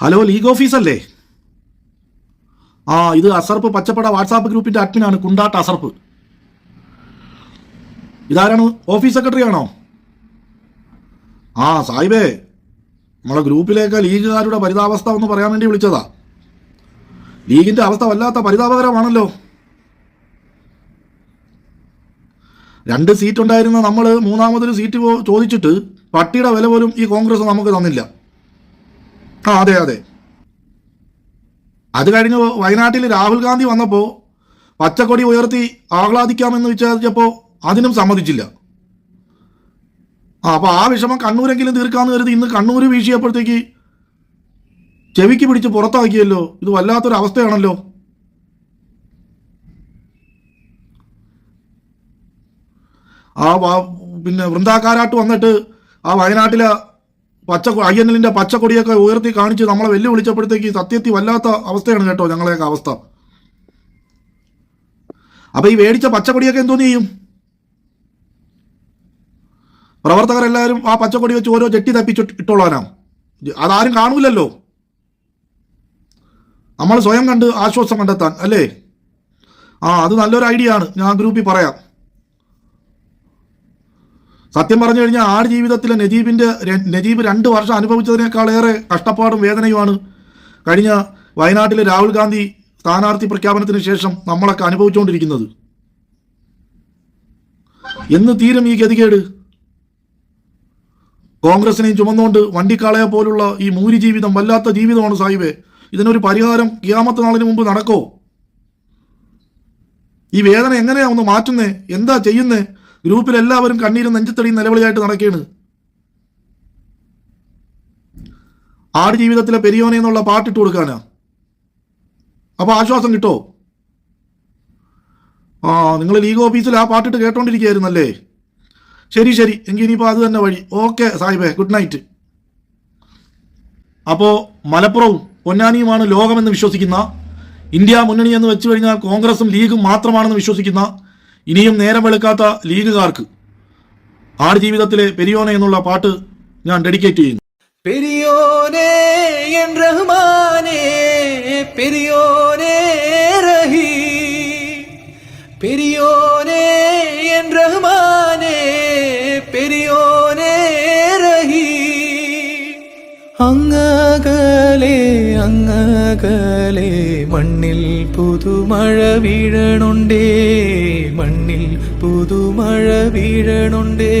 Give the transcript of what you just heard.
Hello league office അല്ലേ ആ ഇത് അസർപ്പ് പച്ചപ്പട വാട്സാപ്പ് ഗ്രൂപ്പിന്റെ അഡ്മിനാണ് കുണ്ടാട്ട് അസർപ്പ്. ഇതാരാണ്? ഓഫീസ് സെക്രട്ടറി ആണോ ആ സാഹിബേ നമ്മളെ ഗ്രൂപ്പിലേക്ക് ലീഗുകാരുടെ പരിതാവസ്ഥ ഒന്ന് പറയാൻ വേണ്ടി വിളിച്ചതാ. ലീഗിന്റെ അവസ്ഥ വല്ലാത്ത പരിതാപകരമാണല്ലോ. രണ്ട് സീറ്റ് ഉണ്ടായിരുന്ന നമ്മൾ മൂന്നാമതൊരു സീറ്റ് ചോദിച്ചിട്ട് പട്ടിയുടെ വില പോലും ഈ കോൺഗ്രസ് നമുക്ക് തന്നില്ല. ആ അതെ അതെ. അത് കഴിഞ്ഞ് വയനാട്ടിൽ രാഹുൽ ഗാന്ധി വന്നപ്പോൾ പച്ചക്കൊടി ഉയർത്തി ആഹ്ലാദിക്കാമെന്ന് വിചാരിച്ചപ്പോൾ അതിനും സമ്മതിച്ചില്ല. ആ അപ്പോൾ ആ വിഷമം കണ്ണൂരെങ്കിലും തീർക്കാമെന്ന് കരുതി ഇന്ന് കണ്ണൂർ വീശിയപ്പോഴത്തേക്ക് ചെവിക്ക് പിടിച്ച് പുറത്താക്കിയല്ലോ. ഇത് വല്ലാത്തൊരു അവസ്ഥയാണല്ലോ. ആ പിന്നെ വൃന്ദാക്കാരാട്ട് വന്നിട്ട് ആ വയനാട്ടിലെ പച്ച എല്ലിന്റെ പച്ചക്കൊടിയൊക്കെ ഉയർത്തി കാണിച്ച് നമ്മളെ വെല്ലുവിളിച്ചപ്പോഴത്തേക്ക് സത്യത്തിൽ വല്ലാത്ത അവസ്ഥയാണ് കേട്ടോ ഞങ്ങളെയൊക്കെ അവസ്ഥ. അപ്പൊ ഈ മേടിച്ച പച്ചക്കൊടിയൊക്കെ എന്തോന്ന് ചെയ്യും? പ്രവർത്തകരെല്ലാവരും ആ പച്ചക്കൊടി വെച്ച് ഓരോ ജെട്ടി തപ്പിച്ച് ഇട്ടോളാനാ. അതാരും കാണൂലല്ലോ. നമ്മൾ സ്വയം കണ്ട് ആശ്വാസം കണ്ടെത്താൻ അല്ലേ? ആ അത് നല്ലൊരു ഐഡിയ ആണ്. ഞാൻ ഗ്രൂപ്പിൽ പറയാം. സത്യം പറഞ്ഞു കഴിഞ്ഞാൽ ആട് ജീവിതത്തിലെ നജീബിന്റെ നജീബ് രണ്ട് വർഷം അനുഭവിച്ചതിനേക്കാളേറെ കഷ്ടപ്പാടും വേദനയുമാണ്. കഴിഞ്ഞ വയനാട്ടിലെ രാഹുൽ ഗാന്ധി സ്ഥാനാർത്ഥി പ്രഖ്യാപനത്തിന് ശേഷം നമ്മളൊക്കെ അനുഭവിച്ചുകൊണ്ടിരിക്കുന്നത്. എന്ന് തീരും ഈ ഗതികേട്? കോൺഗ്രസിനെയും ചുമന്നുകൊണ്ട് വണ്ടിക്കാളയെ പോലുള്ള ഈ മൂരി ജീവിതം വല്ലാത്ത ജീവിതമാണ് സാഹിബേ. ഇതിനൊരു പരിഹാരം കിയാമത്ത് നാളിന് മുമ്പ് നടക്കോ? ഈ വേദന എങ്ങനെയാ ഒന്ന് മാറ്റുന്നേ? എന്താ ചെയ്യുന്നേ? ഗ്രൂപ്പിൽ എല്ലാവരും കണ്ണീരും നെഞ്ചത്തടിയും നിലവിളിയായിട്ട് നടക്കുകയാണ്. ആട് ജീവിതത്തിലെ പെരിയോനെ എന്നുള്ള പാട്ടിട്ട് കൊടുക്കാനാ. അപ്പൊ ആശ്വാസം കിട്ടോ? ആ നിങ്ങൾ ലീഗ് ഓഫീസിൽ ആ പാട്ടിട്ട് കേട്ടോണ്ടിരിക്കുകയായിരുന്നല്ലേ? ശരി ശരി. എങ്കിൽ ഇനിയിപ്പോൾ അത് തന്നെ വഴി. ഓക്കെ സാഹിബേ ഗുഡ് നൈറ്റ് അപ്പോൾ മലപ്പുറവും പൊന്നാനിയുമാണ് ലോകമെന്ന് വിശ്വസിക്കുന്ന ഇന്ത്യ മുന്നണി എന്ന് വെച്ചു കഴിഞ്ഞാൽ കോൺഗ്രസും ലീഗും മാത്രമാണെന്ന് വിശ്വസിക്കുന്ന ഇനിയും നേരം വെളുക്കാത്ത ലീഗുകാർക്ക് ആട് ജീവിതത്തിലെ പെരിയോനെ എന്നുള്ള പാട്ട് ഞാൻ ഡെഡിക്കേറ്റ് ചെയ്യുന്നു. പെരിയോനെ എൻ പെരിയോനെ പെരിയോ അങ്ങകലെ അങ്ങകലെ മണ്ണിൽ പുതുമഴ വീഴണുണ്ടേ മണ്ണിൽ പുതുമഴ വീഴണുണ്ടേ.